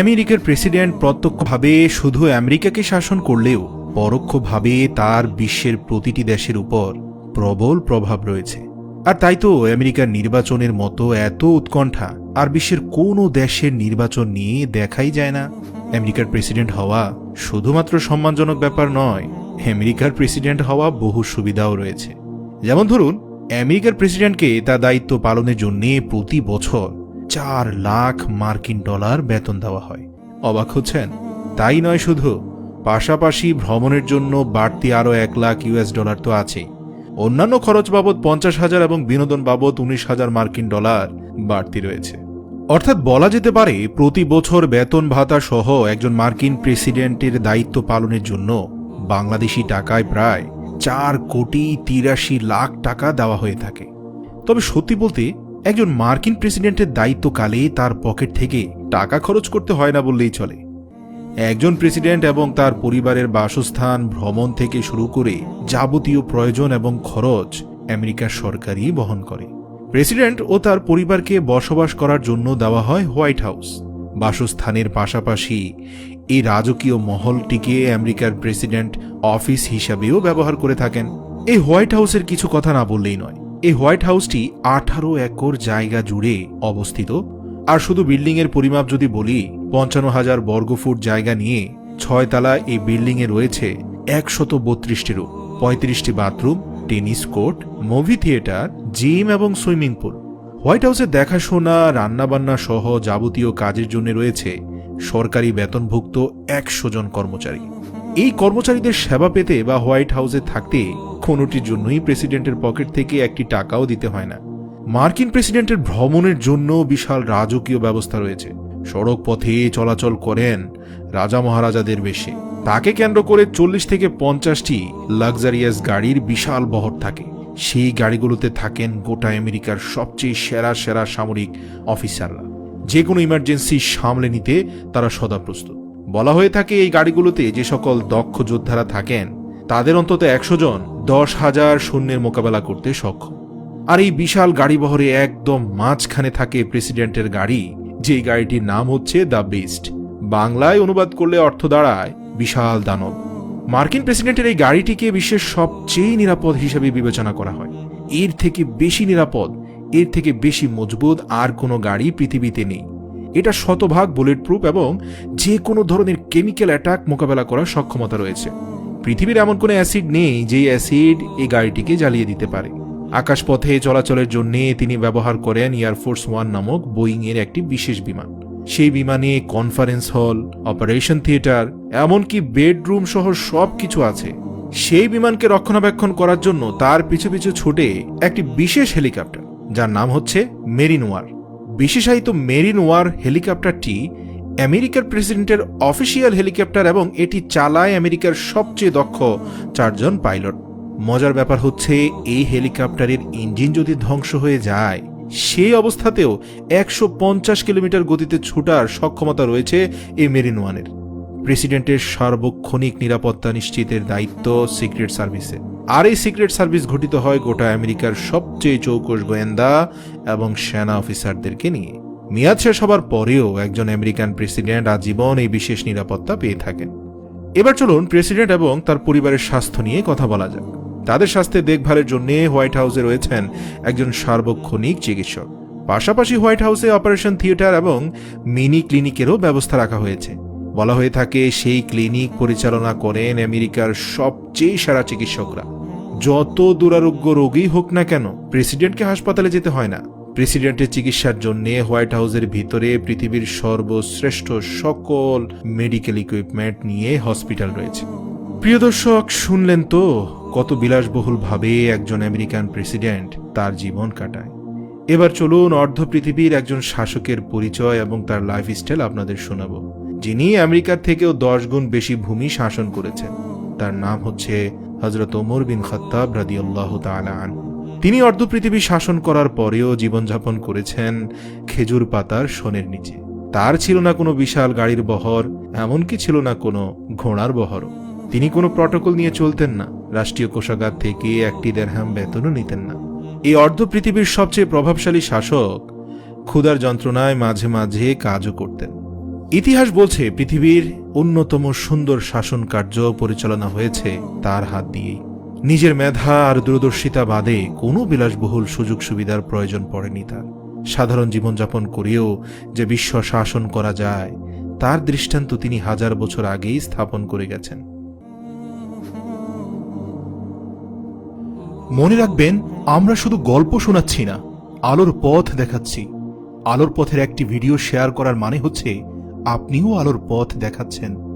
আমেরিকার প্রেসিডেন্ট প্রত্যক্ষভাবে শুধু আমেরিকাকে শাসন করলেও পরোক্ষভাবে তার বিশ্বের প্রতিটি দেশের উপর প্রবল প্রভাব রয়েছে। আর তাই তো আমেরিকার নির্বাচনের মতো এত উৎকণ্ঠা আর বিশ্বের কোনো দেশের নির্বাচন নিয়ে দেখাই যায় না। আমেরিকার প্রেসিডেন্ট হওয়া শুধুমাত্র সম্মানজনক ব্যাপার নয়, আমেরিকার প্রেসিডেন্ট হওয়া বহু সুবিধাও রয়েছে। যেমন ধরুন, আমেরিকার প্রেসিডেন্টকে তার দায়িত্ব পালনের জন্য প্রতি বছর চার লাখ মার্কিন ডলার বেতন দেওয়া হয়। অবাক হচ্ছেন? তাই নয় শুধু, পাশাপাশি ভ্রমণের জন্য বাড়তি আরও এক লাখ ইউএস ডলার তো আছেই। অন্যান্য খরচ বাবদ পঞ্চাশ হাজার এবং বিনোদন বাবদ উনিশ হাজার মার্কিন ডলার বাড়তি রয়েছে। অর্থাৎ বলা যেতে পারে, প্রতি বছর বেতন ভাতা সহ একজন মার্কিন প্রেসিডেন্টের দায়িত্ব পালনের জন্য বাংলাদেশি টাকায় প্রায় চার কোটি তিরাশি লাখ টাকা দেওয়া হয়ে থাকে। তবে সত্যি বলতে একজন মার্কিন প্রেসিডেন্টের দায়িত্বকালে তার পকেট থেকে টাকা খরচ করতে হয় না বললেই চলে। একজন প্রেসিডেন্ট এবং তার পরিবারের বাসস্থান, ভ্রমণ থেকে শুরু করে যাবতীয় প্রয়োজন এবং খরচ আমেরিকার সরকারই বহন করে। প্রেসিডেন্ট ও তার পরিবারকে বসবাস করার জন্য দেওয়া হয় হোয়াইট হাউস। বাসস্থানের পাশাপাশি এই রাজকীয় মহলটিকে আমেরিকার প্রেসিডেন্ট অফিস হিসাবেও ব্যবহার করে থাকেন। এই হোয়াইট হাউসের কিছু কথা না বললেই নয়। এই হোয়াইট হাউসটি আঠারো একর জায়গা জুড়ে অবস্থিত। আর শুধু বিল্ডিং এর পরিমাপ যদি বলি, পঞ্চান্ন হাজার বর্গফুট জায়গা নিয়ে ছয়তলা এই বিল্ডিং এ রয়েছে একশত বত্রিশটিরও। পঁয়ত্রিশটি bathroom, tennis court, movie theatre, gym এবং সুইমিং পুল। হোয়াইট হাউসের দেখাশোনা, রান্নাবান্না সহ যাবতীয় কাজের জন্য রয়েছে সরকারি বেতনভুক্ত একশো জন কর্মচারী। এই কর্মচারীদের সেবা পেতে বা হোয়াইট হাউসে থাকতে কোনোটির জন্যই প্রেসিডেন্টের পকেট থেকে একটি টাকাও দিতে হয় না। মার্কিন প্রেসিডেন্টের ভ্রমণের জন্য বিশাল রাজকীয় ব্যবস্থা রয়েছে। সড়ক পথে চলাচল করেন রাজা মহারাজাদের বেশে। তাকে কেন্দ্র করে চল্লিশ থেকে পঞ্চাশটি লাক্সারিয়াস গাড়ির বিশাল বহর থাকে। সেই গাড়িগুলোতে থাকেন গোটা আমেরিকার সবচেয়ে সেরা সেরা সামরিক অফিসাররা। যে কোনো ইমার্জেন্সি সামলে নিতে তারা সদা প্রস্তুত। বলা হয়ে থাকে এই গাড়িগুলোতে যে সকল দক্ষ যোদ্ধারা থাকেন, তাদের অন্তত একশো জন দশ হাজার সৈন্যের মোকাবেলা করতে সক্ষম। আর এই বিশাল গাড়িবহরে একদম মাঝখানে থাকে প্রেসিডেন্টের গাড়ি যে গাড়িটির নাম হচ্ছে দ্য বেস্ট। বাংলায় অনুবাদ করলে অর্থ দাঁড়ায় বিশাল দানব। মার্কিন প্রেসিডেন্টের এই গাড়িটিকে বিশ্বের সবচেয়ে নিরাপদ হিসেবে বিবেচনা করা হয়। এর থেকে বেশি নিরাপদ, এর থেকে বেশি মজবুত আর কোনো গাড়ি পৃথিবীতে নেই। এটা শতভাগ বুলেট প্রুফ এবং যে কোনো ধরনের কেমিক্যাল অ্যাটাক মোকাবেলা করার সক্ষমতা রয়েছে। পৃথিবীর এমন কোনো অ্যাসিড নেই যে অ্যাসিড এই গাড়িটিকে জ্বালিয়ে দিতে পারে। আকাশপথে চলাচলের জন্য তিনি ব্যবহার করেন এয়ারফোর্স ওয়ান নামক বোয়িং এর একটি বিশেষ বিমান। সেই বিমানে কনফারেন্স হল অপারেশন থিয়েটার এমনকি বেডরুম সহ সব কিছু আছে। সেই বিমানকে রক্ষণাবেক্ষণ করার জন্য তার পিছু পিছু ছুটে একটি বিশেষ হেলিকপ্টার, যার নাম হচ্ছে মেরিন ওয়ার বিশেষায়িত মেরিন ওয়ার হেলিকপ্টারটি আমেরিকার প্রেসিডেন্টের অফিসিয়াল হেলিকপ্টার এবং এটি চালায় আমেরিকার সবচেয়ে দক্ষ চারজন পাইলট। মজার ব্যাপার হচ্ছে, এই হেলিকপ্টারের ইঞ্জিন যদি ধ্বংস হয়ে যায়, সেই অবস্থাতেও একশো পঞ্চাশ কিলোমিটার গতিতে ছুটার সক্ষমতা রয়েছে এই মেরিন ওয়ানের। প্রেসিডেন্টের সার্বক্ষণিক নিরাপত্তা নিশ্চিতের দায়িত্ব সিক্রেট সার্ভিসে। আর এই সিক্রেট সার্ভিস গঠিত হয় গোটা আমেরিকার সবচেয়ে চৌকস গোয়েন্দা এবং সেনা অফিসারদেরকে নিয়ে। মেয়াদ শেষ হবার পরেও একজন আমেরিকান প্রেসিডেন্ট আজীবন এই বিশেষ নিরাপত্তা পেয়ে থাকেন। এবার চলুন প্রেসিডেন্ট এবং তার পরিবারের স্বাস্থ্য নিয়ে কথা বলা যাক। তাদের স্বাস্থ্যের দেখভালের জন্য হোয়াইট হাউসে রয়েছেন একজন সার্বক্ষণিক চিকিৎসক। পাশাপাশি হোয়াইট হাউসে অপারেশন থিয়েটার এবং মিনি ক্লিনিকেরও ব্যবস্থা রাখা হয়েছে। বলা হয়ে থাকে, সেই ক্লিনিক পরিচালনা করেন আমেরিকার সবচেয়ে সেরা চিকিৎসকরা। যত দুরারোগ্য রোগী হোক না কেন, প্রেসিডেন্টকে হাসপাতালে যেতে হয় না। প্রেসিডেন্টের চিকিৎসার জন্য হোয়াইট হাউসের ভিতরে পৃথিবীর সর্বশ্রেষ্ঠ সকল মেডিকেল ইকুইপমেন্ট নিয়ে হসপিটাল রয়েছে। প্রিয় দর্শক, শুনলেন তো, কত বিলাসবহুলভাবে একজন আমেরিকান প্রেসিডেন্ট তার জীবন কাটায়। এবার চলুন অর্ধ পৃথিবীর একজন শাসকের পরিচয় এবং তার লাইফস্টাইল আপনাদের শোনাবো। যিনি আমেরিকার থেকেও দশ গুণ বেশি ভূমি শাসন করেছেন, তার নাম হচ্ছে হজরত ওমর বিন খত্তাব রাদিয়াল্লাহ তাআলা আন তিনি অর্ধ পৃথিবী শাসন করার পরেও জীবনযাপন করেছেন খেজুর পাতার সোনের নিচে। তার ছিল না কোনো বিশাল গাড়ির বহর, এমনকি ছিল না কোনো ঘোড়ার বহরও। তিনি কোনো প্রটোকল নিয়ে চলতেন না, রাষ্ট্রীয় কোষাগার থেকে একটি দেড়হাম বেতনও নিতেন না। এই অর্ধ পৃথিবীর সবচেয়ে প্রভাবশালী শাসক ক্ষুধার যন্ত্রণায় মাঝে মাঝে কাজও করতেন। ইতিহাস বলছে, পৃথিবীর অন্যতম সুন্দর শাসন কার্য পরিচালনা হয়েছে তার হাত দিয়েই। নিজের মেধা আর দূরদর্শিতা বাদে কোনো বিলাসবহুল সুযোগ সুবিধার প্রয়োজন পড়েনি তার। সাধারণ জীবনযাপন করেও যে বিশ্ব শাসন করা যায়, তার দৃষ্টান্ত তিনি হাজার বছর আগেই স্থাপন করে গেছেন। মনে রাখবেন, আমরা শুধু গল্প শোনাচ্ছি না, আলোর পথ দেখাচ্ছি। আলোর পথের একটি ভিডিও শেয়ার করার মানে হচ্ছে আপনিও আলোর পথ দেখাচ্ছেন।